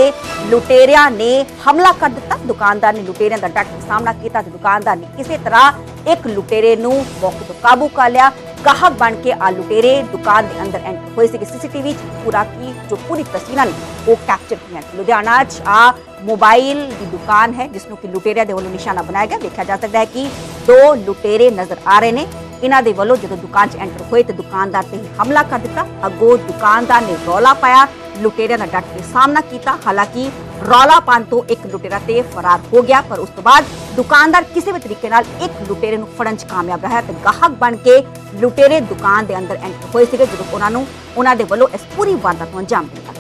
ਲੁਟੇਰਿਆਂ ਨੇ ਹਮਲਾ ਕਰ ਦਿੱਤਾ। ਦੁਕਾਨਦਾਰ ਨੇ ਲੁਟੇਰਿਆਂ ਦਾ ਡਟ ਸਾਹਮਣਾ ਕੀਤਾ ਤੇ ਦੁਕਾਨਦਾਰ ਨੇ ਕਿਸੇ ਤਰ੍ਹਾਂ ਇੱਕ ਲੁਟੇਰੇ ਨੂੰ ਮੌਕੇ ਤੋਂ ਕਾਬੂ ਕਰ ਲਿਆ। ਗਾਹਕ ਬਣ ਕੇ ਆ ਲੁਟੇਰੇ ਦੁਕਾਨ ਦੇ ਅੰਦਰ ਐਂਟਰ ਹੋਏ ਸੀ ਸੀਸੀਟੀਵੀ 'ਚ ਪੂਰਾ ਕੀ ਜੋ ਪੂਰੀ ਤਸਵੀਰਾਂ ਨੇ ਉਹ ਕੈਪਚਰ ਕੀਤੀਆਂ ਲੁਧਿਆਣਾ 'ਚ ਆ ਮੋਬਾਈਲ ਦੀ ਦੁਕਾਨ ਹੈ ਜਿਸ ਨੂੰ ਕਿ ਲੁਟੇਰਿਆਂ ਦੇ ਵੱਲੋਂ ਨਿਸ਼ਾਨਾ ਬਣਾਇਆ ਗਿਆ। ਦੇਖਿਆ ਜਾ ਸਕਦਾ ਹੈ ਕਿ ਦੋ ਲੁਟੇਰੇ ਨਜ਼ਰ ਆ ਰਹੇ ਨੇ। ਇਹਨਾਂ ਦੇ ਵੱਲੋਂ ਜਦੋਂ ਦੁਕਾਨ 'ਚ ਐਂਟਰ ਹੋਏ ਤੇ ਦੁਕਾਨਦਾਰ ਤੇ ਹਮਲਾ ਕਰ ਦਿੱਤਾ। ਅੱਗੋਂ ਦੁਕਾਨਦਾਰ ਨੇ ਰੌਲਾ ਪਾਇਆ। ਲੁਟੇਰਿਆਂ ਦਾ ਡਟ ਕੇ ਸਾਹਮਣਾ ਕੀਤਾ। ਹਾਲਾਂਕਿ ਰੌਲਾ ਪਾਉਣ ਤੋਂ ਇੱਕ ਲੁਟੇਰਾ ਤੇ ਫਰਾਰ ਹੋ ਗਿਆ, ਪਰ ਉਸ ਤੋਂ ਬਾਅਦ ਦੁਕਾਨਦਾਰ ਕਿਸੇ ਵੀ ਤਰੀਕੇ ਨਾਲ ਇੱਕ ਲੁਟੇਰੇ ਨੂੰ ਫੜਨ 'ਚ ਕਾਮਯਾਬ ਰਿਹਾ ਤੇ ਗਾਹਕ ਬਣ ਕੇ ਲੁਟੇਰੇ ਦੁਕਾਨ ਦੇ ਅੰਦਰ ਐਂਟਰ ਹੋਏ ਸੀਗੇ, ਜਦੋਂ ਉਹਨਾਂ ਨੂੰ, ਉਹਨਾਂ ਦੇ ਵੱਲੋਂ ਇਸ ਪੂਰੀ ਵਾਰਦਾਤ ਨੂੰ ਅੰਜਾਮ ਦਿੱਤਾ